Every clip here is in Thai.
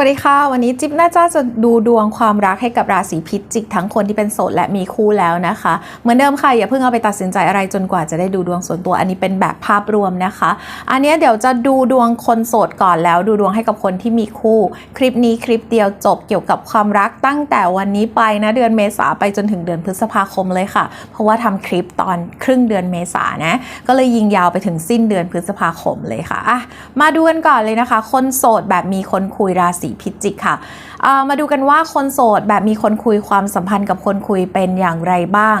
วัสดีค่ะ วันนี้จิ๊บน่าจะจะดูดวงความรักให้กับราศีพิจิก ทั้งคนที่เป็นโสดและมีคู่แล้วนะคะ เหมือนเดิมค่ะ อย่าเพิ่งเอาไปตัดสินใจอะไรจนกว่าจะได้ดูดวงส่วนตัว อันนี้เป็นแบบภาพรวมนะคะ อันนี้เดี๋ยวจะดูดวงคนโสดก่อนแล้ว ดูดวงให้กับคนที่มีคู่ คลิปนี้คลิปเดียวจบเกี่ยวกับความรักตั้งแต่วันนี้ไปนะเดือนเมษาไปจนถึงเดือนพฤษภาคมเลยค่ะ เพราะว่าทำคลิปตอนครึ่งเดือนเมษานะก็เลยยิงยาวไปถึงสิ้นเดือนพฤษภาคมเลยค่ะอะมาดูกันก่อนเลยนะคะ คนโสดแบบมีคนคุยราศีีพิจิกค่ะามาดูกันว่าคนโสดแบบมีคนคุยความสัมพันธ์กับคนคุยเป็นอย่างไรบ้าง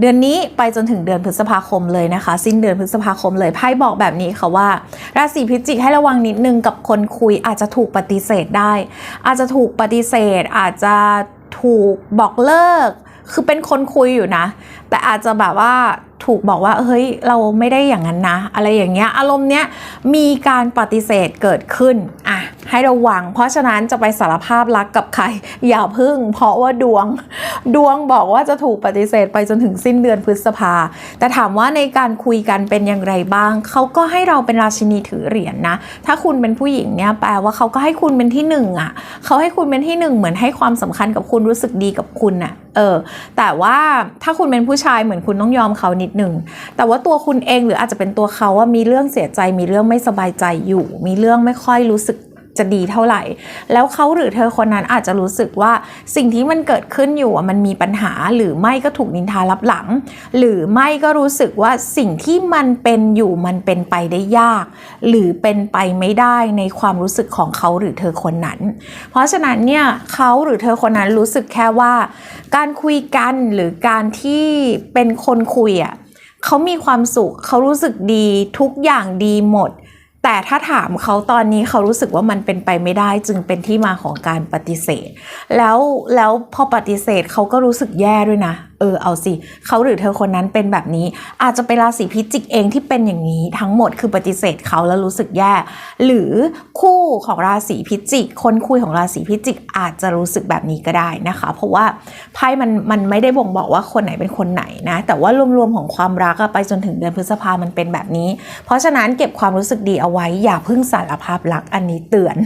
เดือนนี้ไปจนถึงเดือนพฤษภาคมเลยนะคะ สิ้นเดือนพฤษภาคมเลยไพ่บอกแบบนี้ค่ะว่า ราศีพิจิกให้ระวังนิดนึงกับคนคุยอาจจะถูกปฏิเสธได้ อาจจะถูกปฏิเสธ อาจจะถูกบอกเลิก คือเป็นคนคุยอยู่นะ แต่อาจจะแบบว่า ถูกบอกว่าเฮ้ยเราไม่ได้อย่างนั้นนะ อะไรอย่างเงี้ยอารมณ์เนี้ยมีการปฏิเสธเกิดขึ้นอะให้ระวัง เพราะฉะนั้นจะไปสารภาพรักกับใคร อย่าพึ่ง เพราะว่าดวง ดวงบอกว่าจะถูกปฏิเสธไปจนถึงสิ้นเดือนพฤษภา แต่ถามว่าในการคุยกันเป็นอย่างไรบ้าง เขาก็ให้เราเป็นราชินีถือเหรียญนะถ้าคุณเป็นผู้หญิงเนี่ยแปลว่าเขาก็ให้คุณเป็นที่หนึ่งอะ เขาให้คุณเป็นที่หนึ่งเหมือนให้ความสำคัญกับคุณรู้สึกดีกับคุณอะ เออ แต่ว่าถ้าคุณเป็นผู้ชายเหมือนคุณต้องยอมเขานิดหนึ่งแต่ว่าตัวคุณเองหรืออาจจะเป็นตัวเขาว่ามีเรื่องเสียใจ มีเรื่องไม่สบายใจอยู่ มีเรื่องไม่ค่อยรู้สึกจะดีเท่าไหร่ แล้วเขาหรือเธอคนนั้นอาจจะรู้สึกว่าสิ่งที่มันเกิดขึ้นอยู่มันมีปัญหาหรือไม่ก็ถูกนินทารับหลัง หรือไม่ก็รู้สึกว่าสิ่งที่มันเป็นอยู่มันเป็นไปได้ยาก หรือเป็นไปไม่ได้ในความรู้สึกของเขาหรือเธอคนนั้น เพราะฉะนั้นเนี่ยเขาหรือเธอคนนั้นรู้สึกแค่ว่า การคุยกันหรือการที่เป็นคนคุยอะ เขามีความสุข เขารู้สึกดีทุกอย่างดีหมด แต่ถ้าถามเขาตอนนี้เขารู้สึกว่ามันเป็นไปไม่ได้จึงเป็นที่มาของการปฏิเสธ แล้วแล้วพอปฏิเสธเขาก็รู้สึกแย่ด้วยนะเออเอาสิเขาหรือเธอคนนั้นเป็นแบบนี้ อาจจะเป็นราศีพิจิกเองที่เป็นอย่างนี้ทั้งหมดคือปฏิเสธเขาแล้วรู้สึกแย่ หรือคู่ของราศีพิจิก คนคุยของราศีพิจิกอาจจะรู้สึกแบบนี้ก็ได้นะคะ เพราะว่าไพ่มันมันไม่ได้บ่งบอกว่าคนไหนเป็นคนไหนนะ แต่ว่ารวมๆของความรักอะไปจนถึงเดือนพฤษภามันเป็นแบบนี้ เพราะฉะนั้นเก็บความรู้สึกดีเอาไว้อย่าเพิ่งสารภาพรักอันนี้เตือน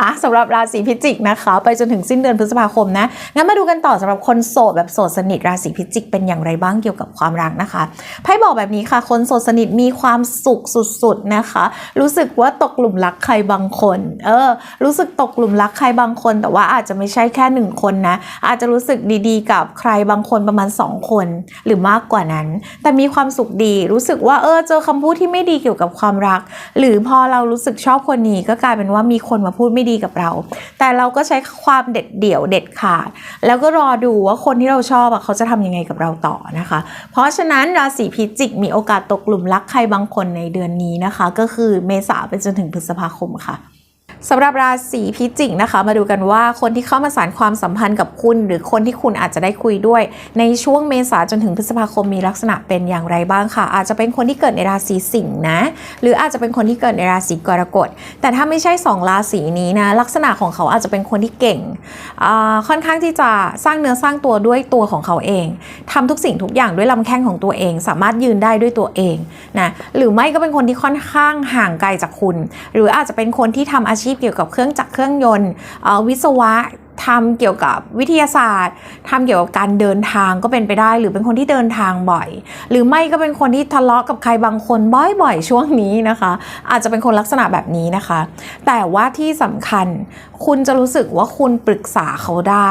อะสำหรับราศีพิจิกนะคะ ไปจนถึงสิ้นเดือนพฤษภาคมนะงั้นมาดูกันต่อสำหรับคนโสดแบบโสดสนิทราศีพิจิกเป็นอย่างไรบ้างเกี่ยวกับความรักนะคะไพ่บอกแบบนี้ค่ะ คนโสดสนิทมีความสุขสุดๆนะคะ รู้สึกว่าตกหลุมรักใครบางคนเออรู้สึกตกหลุมรักใครบางคน แต่ว่าอาจจะไม่ใช่แค่หนึ่งคนนะอาจจะรู้สึกดีๆ กับใครบางคนประมาณสองคน หรือมากกว่านั้น แต่มีความสุขดีรู้สึกว่าเออเจอคำพูดที่ไม่ดีเกี่ยวกับความรัก หรือพอเรารู้สึกชอบคนนี้ก็กลายเป็นว่ามีคนมาพูดไม่ดีกับเรา แต่เราก็ใช้ความเด็ดเดี่ยวเด็ดขาด แล้วก็รอดูว่าคนที่เราชอบอะเขาจะทำยังไงกับเราต่อนะคะ เพราะฉะนั้นราศีพิจิกมีโอกาสตกหลุมรักใครบางคนในเดือนนี้นะคะ ก็คือเมษาไปจนถึงพฤษภาคมค่ะ สำหรับราศีพิจิกนะคะ มาดูกันว่าคนที่เข้ามาสานความสัมพันธ์กับคุณ หรือคนที่คุณอาจจะได้คุยด้วย ในช่วงเมษาจนถึงพฤษภาคมมีลักษณะเป็นอย่างไรบ้างค่ะ อาจจะเป็นคนที่เกิดในราศีสิงห์นะ หรืออาจจะเป็นคนที่เกิดในราศีกรกฎแต่ถ้าไม่ใช่สองราศีนี้นะ ลักษณะของเขาอาจจะเป็นคนที่เก่งค่อนข้างที่จะสร้างเนื้อสร้างตัวด้วยตัวของเขาเองทำทุกสิ่งทุกอย่างด้วยลำแข้งของตัวเอง สามารถยืนได้ด้วยตัวเองนะหรือไม่ก็เป็นคนที่ค่อนข้างห่างไกลจากคุณ หรืออาจจะเป็นคนที่ทำอาชีพเกี่ยวกับเครื่องจักรเครื่องยนต์วิศวะ ทำเกี่ยวกับวิทยาศาสตร์ทำเกี่ยวกับการเดินทางก็เป็นไปได้ หรือเป็นคนที่เดินทางบ่อย หรือไม่ก็เป็นคนที่ทะเลาะกับใครบางคนบ่อยๆ ช่วงนี้นะคะ อาจจะเป็นคนลักษณะแบบนี้นะคะ แต่ว่าที่สำคัญคุณจะรู้สึกว่าคุณปรึกษาเขาได้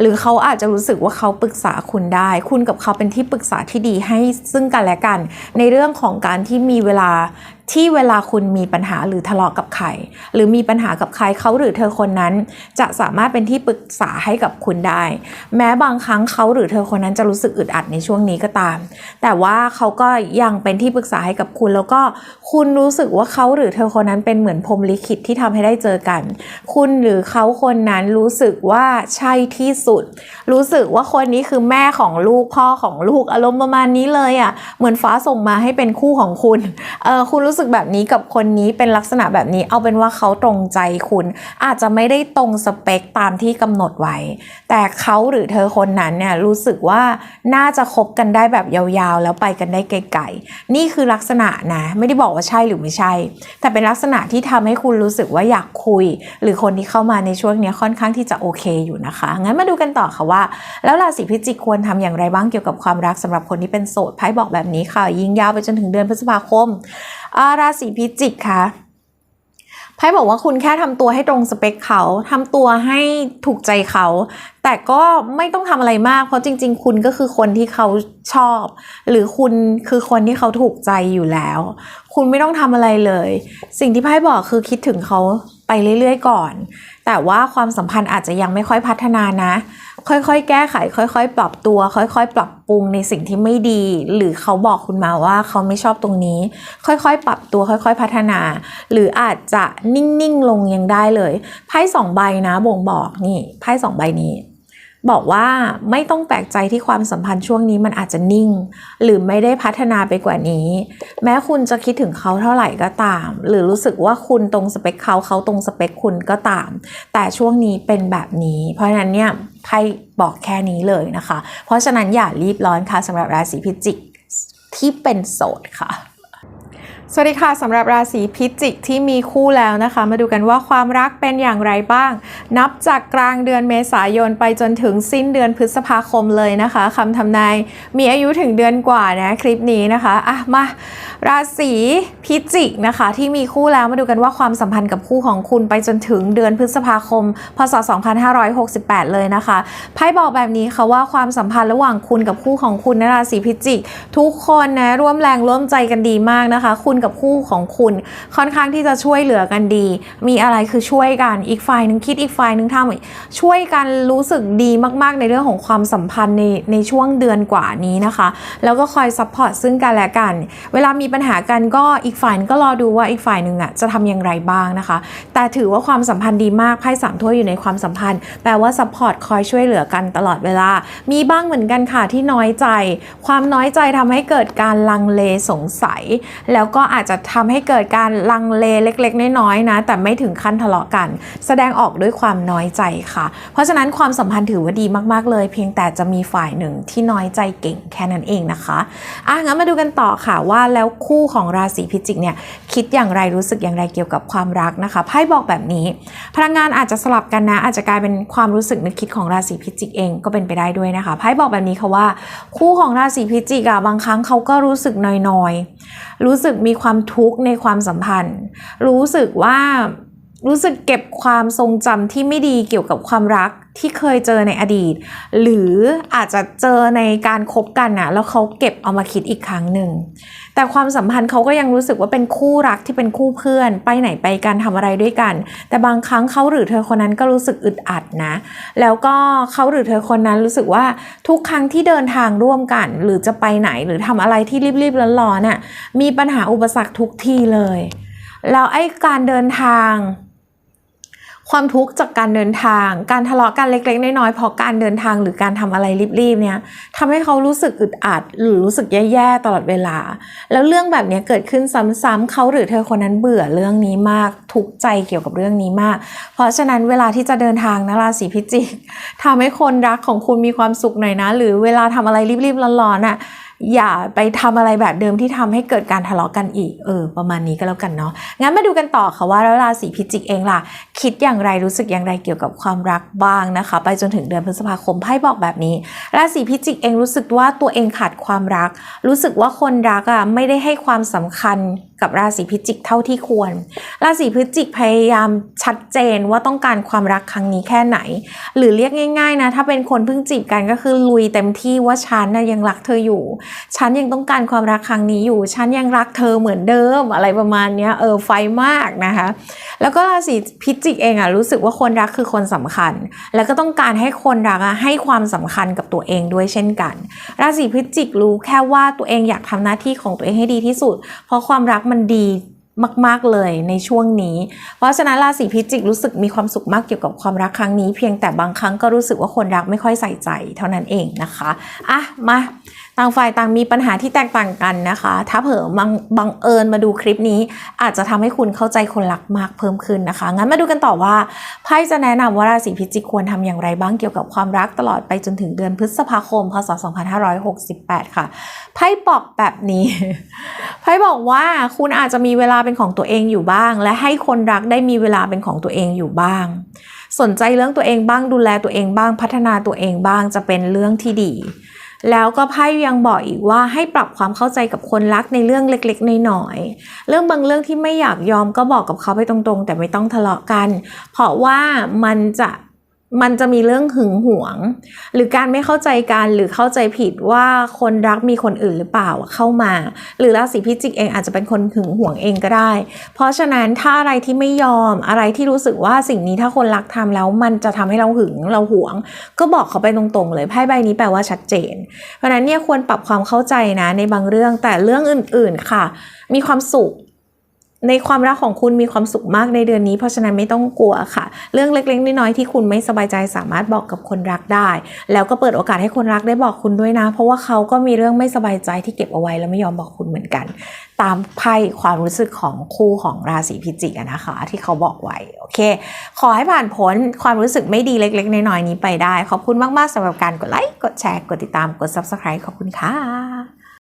หรือเขาอาจจะรู้สึกว่าเขาปรึกษาคุณได้ คุณกับเขาเป็นที่ปรึกษาที่ดีให้ซึ่งกันและกัน ในเรื่องของการที่มีเวลาที่เวลาคุณมีปัญหาหรือทะเลาะกับใคร หรือมีปัญหากับใครเขาหรือเธอคนนั้น จะสามารถเป็นที่ปรึกษาให้กับคุณได้ แม้บางครั้งเขาหรือเธอคนนั้นจะรู้สึกอึดอัดในช่วงนี้ก็ตาม แต่ว่าเขาก็ยังเป็นที่ปรึกษาให้กับคุณ แล้วก็คุณรู้สึกว่าเขาหรือเธอคนนั้นเป็นเหมือนพรมลิขิตที่ทำให้ได้เจอกัน คุณหรือเขาคนนั้นรู้สึกว่าใช่ที่สุด รู้สึกว่าคนนี้คือแม่ของลูกพ่อของลูกอารมณ์ประมาณนี้เลยอะ่ะเหมือนฟ้าส่งมาให้เป็นคู่ของคุณเออคุณรู้สึกแบบนี้กับคนนี้เป็นลักษณะแบบนี้ เอาเป็นว่าเขาตรงใจคุณ อาจจะไม่ได้ตรงสเปคตามที่ที่กำหนดไว้ แต่เขาหรือเธอคนนั้นเนี่ยรู้สึกว่าน่าจะคบกันได้แบบยาวๆ แล้วไปกันได้ไกลๆ นี่คือลักษณะนะไม่ได้บอกว่าใช่หรือไม่ใช่ แต่เป็นลักษณะที่ทำให้คุณรู้สึกว่าอยากคุย หรือคนที่เข้ามาในช่วงนี้ค่อนข้างที่จะโอเคอยู่นะคะ งั้นมาดูกันต่อค่ะว่า แล้วราศีพิจิกควรทำอย่างไรบ้างเกี่ยวกับความรักสำหรับคนที่เป็นโสดไพ่บอกแบบนี้ค่ะ ยิงยาวไปจนถึงเดือนพฤษภาคมาราศีพิจิกค่ะ ไพ่บอกว่าคุณแค่ทำตัวให้ตรงสเปคเขาทำตัวให้ถูกใจเขา แต่ก็ไม่ต้องทำอะไรมาก เพราะจริง ๆ คุณก็คือคนที่เขาชอบ หรือคุณคือคนที่เขาถูกใจอยู่แล้ว คุณไม่ต้องทำอะไรเลย สิ่งที่ไพ่บอกคือคิดถึงเขาไปเรื่อย ๆ ก่อน แต่ว่าความสัมพันธ์อาจจะยังไม่ค่อยพัฒนานะ ค่อยๆ แก้ไข ค่อย ๆ ปรับตัว ค่อย ๆ ปรับปรุงในสิ่งที่ไม่ดี หรือเขาบอกคุณมาว่าเขาไม่ชอบตรงนี้ ค่อยๆ ปรับตัวค่อย ๆ พัฒนา หรืออาจจะนิ่งๆ ลงยังได้เลย ไพ่สองใบนะบ่งบอกนี่ไพ่สองใบนี้ บอกว่าไม่ต้องแปลกใจที่ความสัมพันธ์ช่วงนี้มันอาจจะนิ่ง หรือไม่ได้พัฒนาไปกว่านี้ แม้คุณจะคิดถึงเขาเท่าไหร่ก็ตาม หรือรู้สึกว่าคุณตรงสเปคเขาเขาตรงสเปคคุณก็ตาม แต่ช่วงนี้เป็นแบบนี้ เพราะฉะนั้นเนี่ยไพ่บอกแค่นี้เลยนะคะ เพราะฉะนั้นอย่ารีบร้อนค่ะสำหรับราศีพิจิกที่เป็นโสดค่ะ สวัสดีค่ะสำหรับราศีพิจิกที่มีคู่แล้วนะคะ มาดูกันว่าความรักเป็นอย่างไรบ้าง นับจากกลางเดือนเมษายนไปจนถึงสิ้นเดือนพฤษภาคมเลยนะคะคำทำนายมีอายุถึงเดือนกว่านะคลิปนี้นะคะอะมาราศีพิจิกนะคะที่มีคู่แล้วมาดูกันว่าความสัมพันธ์กับคู่ของคุณไปจนถึงเดือนพฤษภาคม พศ 2568 เลยนะคะไพ่บอกแบบนี้ค่ะว่าความสัมพันธ์ระหว่างคุณกับคู่ของคุณนะราศีพิจิก ทุกคนนะร่วมแรงร่วมใจกันดีมากนะคะ คุณกับคู่ของคุณค่อนข้างที่จะช่วยเหลือกันดี มีอะไรคือช่วยกันอีกฝ่ายหนึ่งคิดอีกฝ่ายหนึ่งทำช่วยกันรู้สึกดีมากๆ ในเรื่องของความสัมพันธ์ในในช่วงเดือนกว่านี้นะคะ แล้วก็คอยซัพพอร์ตซึ่งกันและกัน เวลามีปัญหากันก็อีกฝ่ายก็รอดูว่าอีกฝ่ายหนึ่งอะจะทำอย่างไรบ้างนะคะ แต่ถือว่าความสัมพันธ์ดีมากไพ่สามถ้วยอยู่ในความสัมพันธ์แปลว่าซัพพอร์ตคอยช่วยเหลือกันตลอดเวลา มีบ้างเหมือนกันค่ะที่น้อยใจ ความน้อยใจทำให้เกิดการลังเลสงสัย แล้วก็อาจจะทำให้เกิดการลังเลเล็ก ๆ น้อยๆนะ แต่ไม่ถึงขั้นทะเลาะกัน แสดงออกด้วยความน้อยใจค่ะ เพราะฉะนั้นความสัมพันธ์ถือว่าดีมากๆเลย เพียงแต่จะมีฝ่ายหนึ่งที่น้อยใจเก่งแค่นั้นเองนะคะอะงั้นมาดูกันต่อค่ะว่าแล้วคู่ของราศีพิจิกเนี่ยคิดอย่างไรรู้สึกอย่างไรเกี่ยวกับความรักนะคะไพ่บอกแบบนี้ พลังงานอาจจะสลับกันนะ อาจจะกลายเป็นความรู้สึกนึกคิดของราศีพิจิกเองก็เป็นไปได้ด้วยนะคะไพ่บอกแบบนี้ค่ะว่า คู่ของราศีพิจิกอะบางครั้งเขาก็รู้สึกน้อยๆรู้สึกมีความทุกข์ในความสัมพันธ์ รู้สึกว่า รู้สึกเก็บความทรงจำที่ไม่ดีเกี่ยวกับความรักที่เคยเจอในอดีต หรืออาจจะเจอในการคบกันนะแล้วเขาเก็บเอามาคิดอีกครั้งหนึ่ง แต่ความสัมพันธ์เขาก็ยังรู้สึกว่าเป็นคู่รักที่เป็นคู่เพื่อน ไปไหนไปกันทำอะไรด้วยกัน แต่บางครั้งเขาหรือเธอคนนั้นก็รู้สึกอึดอัดนะ แล้วก็เขาหรือเธอคนนั้นรู้สึกว่าทุกครั้งที่เดินทางร่วมกัน หรือจะไปไหนหรือทำอะไรที่รีบๆร้อนๆน่ะมีปัญหาอุปสรรคทุกทีเลย แล้วไอ้การเดินทาง ความทุกข์จากการเดินทาง การทะเลาะกันเล็กๆน้อยๆเพราะการเดินทางหรือการทำอะไรรีบๆเนี่ยทำให้เขารู้สึกอึดอัดหรือรู้สึกแย่ๆตลอดเวลา แล้วเรื่องแบบนี้เกิดขึ้นซ้ำๆเขาหรือเธอคนนั้นเบื่อเรื่องนี้มาก ทุกข์ใจเกี่ยวกับเรื่องนี้มาก เพราะฉะนั้นเวลาที่จะเดินทางนะราศีพิจิกทำให้คนรักของคุณมีความสุขหน่อยนะ หรือเวลาทำอะไรรีบๆร้อนๆน่ะ อย่าไปทำอะไรแบบเดิมที่ทำให้เกิดการทะเลาะกันอีก เออ ประมาณนี้ก็แล้วกันเนาะ งั้นมาดูกันต่อค่ะว่าแล้วราศีพิจิกเองล่ะ คิดอย่างไรรู้สึกอย่างไรเกี่ยวกับความรักบ้างนะคะ ไปจนถึงเดือนพฤษภาคมไพ่บอกแบบนี้ ราศีพิจิกเองรู้สึกว่าตัวเองขาดความรัก รู้สึกว่าคนรักอะไม่ได้ให้ความสำคัญ กับราศีพิจิกเท่าที่ควร ราศีพิจิกพยายามชัดเจนว่าต้องการความรักครั้งนี้แค่ไหน หรือเรียกง่ายๆนะ ถ้าเป็นคนเพิ่งจีบกันก็คือลุยเต็มที่ว่าฉันนะยังรักเธออยู่ ฉันยังต้องการความรักครั้งนี้อยู่ ฉันยังรักเธอเหมือนเดิมอะไรประมาณนี้เออไฟมากนะคะ แล้วก็ราศีพิจิกเองอะรู้สึกว่าคนรักคือคนสำคัญ แล้วก็ต้องการให้คนรักอะให้ความสำคัญกับตัวเองด้วยเช่นกัน ราศีพิจิกรู้แค่ว่าตัวเองอยากทำหน้าที่ของตัวเองให้ดีที่สุด เพราะความรักมันดีมาก ๆ เลยในช่วงนี้ เพราะฉะนั้นราศีพิจิกรู้สึกมีความสุขมากเกี่ยวกับความรักครั้งนี้ เพียงแต่บางครั้งก็รู้สึกว่าคนรักไม่ค่อยใส่ใจเท่านั้นเองนะคะ อะ มา ต่างฝ่ายต่างมีปัญหาที่แตกต่างกันนะคะ ถ้าเผลอบังบังเอิญมาดูคลิปนี้ อาจจะทำให้คุณเข้าใจคนรักมากเพิ่มขึ้นนะคะ งั้นมาดูกันต่อว่าไพ่จะแนะนำว่าราศีพิจิกควรทำอย่างไรบ้างเกี่ยวกับความรักตลอดไปจนถึงเดือนพฤษภาคม พศ 2568 ค่ะ ไพ่บอกแบบนี้ ไพ่บอกว่าคุณอาจจะมีเวลาเป็นของตัวเองอยู่บ้าง และให้คนรักได้มีเวลาเป็นของตัวเองอยู่บ้าง สนใจเรื่องตัวเองบ้างดูแลตัวเองบ้างพัฒนาตัวเองบ้างจะเป็นเรื่องที่ดี แล้วก็ไพ่ยังบอกอีกว่าให้ปรับความเข้าใจกับคนรักในเรื่องเล็กๆน้อยๆเรื่องบางเรื่องที่ไม่อยากยอมก็บอกกับเขาไปตรงๆ แต่ไม่ต้องทะเลาะกัน เพราะว่ามันจะ มันจะมีเรื่องหึงหวง หรือการไม่เข้าใจกันหรือเข้าใจผิดว่าคนรักมีคนอื่นหรือเปล่าเข้ามา หรือราศีพิจิกเองอาจจะเป็นคนหึงหวงเองก็ได้ เพราะฉะนั้นถ้าอะไรที่ไม่ยอมอะไรที่รู้สึกว่าสิ่งนี้ถ้าคนรักทำแล้วมันจะทำให้เราหึงเราหวง ก็บอกเขาไปตรงๆเลยไพ่ใบนี้แปลว่าชัดเจน เพราะฉะนั้นเนี่ยควรปรับความเข้าใจนะในบางเรื่องแต่เรื่องอื่นๆค่ะ มีความสุข ในความรักของคุณมีความสุขมากในเดือนนี้ เพราะฉะนั้นไม่ต้องกลัวค่ะ เรื่องเล็กๆน้อยๆที่คุณไม่สบายใจสามารถบอกกับคนรักได้ แล้วก็เปิดโอกาสให้คนรักได้บอกคุณด้วยนะ เพราะว่าเขาก็มีเรื่องไม่สบายใจที่เก็บเอาไว้แล้วไม่ยอมบอกคุณเหมือนกัน ตามไพ่ความรู้สึกของคู่ของราศีพิจิกนะคะ ที่เขาบอกไว้โอเค ขอให้ผ่านพ้นความรู้สึกไม่ดีเล็กๆน้อยๆนี้ไปได้ ขอบคุณมากๆสำหรับการกดไลค์กดแชร์กดติดตามกด subscribe ขอบคุณค่ะ